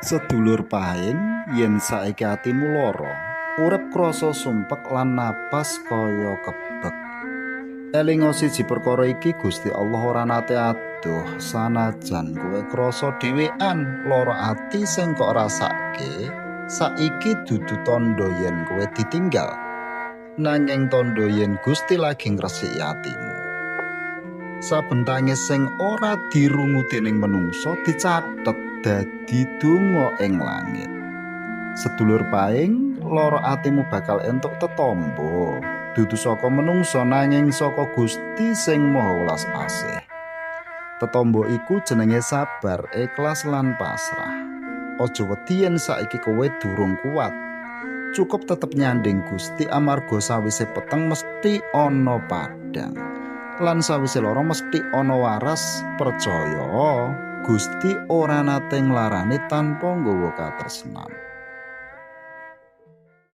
Sedulur paing yen saiki atimu lara, urip krasa sumpek lan napas kaya kebek. Elinga siji perkara iki Gusti Allah ora nate adoh sanajan kowe krasa dhewean lara ati sing kok rasake saiki dudu tandha yen kowe ditinggal nanging tandha yen Gusti lagi ngresiki atimu saben tangis sing ora dirungu dening menungsa dicathet dadi donga ing langit sedulur paing lara atimu bakal entuk tetombo dudu saka menungsa nanging saka Gusti sing Maha Welas Asih. Tetombo iku jenenge sabar, ikhlas lan pasrah. Aja wedi yen saiki kowe durung kuat. Cukup tetep nyanding Gusti amarga sawise peteng mesti ana padang. Lan sawise lara mesti ana waras. Percaya Gusti ora nate nglarani tanpa nggawa katresnan.